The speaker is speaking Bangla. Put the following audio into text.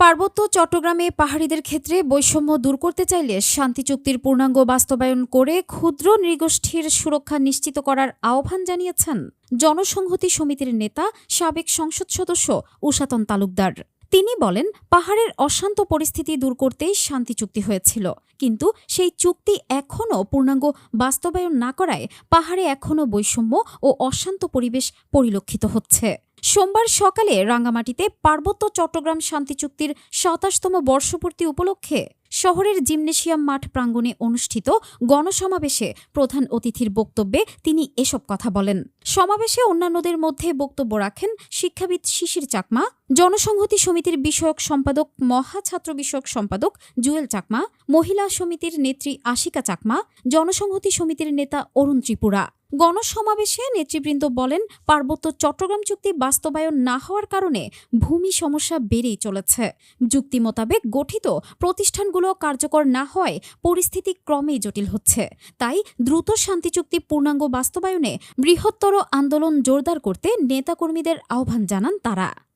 পার্বত্য চট্টগ্রামে পাহাড়িদের ক্ষেত্রে বৈষম্য দূর করতে চাইলে শান্তি চুক্তির পূর্ণাঙ্গ বাস্তবায়ন করে ক্ষুদ্র নৃগোষ্ঠীর সুরক্ষা নিশ্চিত করার আহ্বান জানিয়েছেন জনসংহতি সমিতির নেতা, সাবেক সংসদ সদস্য উষাতন তালুকদার। তিনি বলেন, পাহাড়ের অশান্ত পরিস্থিতি দূর করতেই শান্তি চুক্তি হয়েছিল। কিন্তু সেই চুক্তি এখনও পূর্ণাঙ্গ বাস্তবায়ন না করায় পাহাড়ে এখনও বৈষম্য ও অশান্ত পরিবেশ পরিলক্ষিত হচ্ছে। সোমবার সকালে রাঙ্গামাটিতে পার্বত্য চট্টগ্রাম শান্তি চুক্তির সাতাশতম বর্ষপূর্তি উপলক্ষে শহরের জিমনেশিয়াম মাঠ প্রাঙ্গণে অনুষ্ঠিত গণসমাবেশে প্রধান অতিথির বক্তব্যে তিনি এসব কথা বলেন। সমাবেশে অন্যান্যদের মধ্যে বক্তব্য রাখেন শিক্ষাবিদ শিশির চাকমা, জনসংহতি সমিতির বিষয়ক সম্পাদক, মহা ছাত্র বিষয়ক সম্পাদক জুয়েল চাকমা, মহিলা সমিতির নেত্রী আশিকা চাকমা, জনসংহতি সমিতির নেতা অরুণ ত্রিপুরা। গণসমাবেশে নেতৃবৃন্দ বলেন, পার্বত্য চট্টগ্রাম চুক্তি বাস্তবায়ন না হওয়ার কারণে ভূমি সমস্যা বেড়েই চলেছে। যুক্তি মোতাবেক গঠিত প্রতিষ্ঠানগুলো কার্যকর না হয় পরিস্থিতি ক্রমেই জটিল হচ্ছে। তাই দ্রুত শান্তি চুক্তি পূর্ণাঙ্গ বাস্তবায়নে বৃহত্তর আন্দোলন জোরদার করতে নেতাকর্মীদের আহ্বান জানান তারা।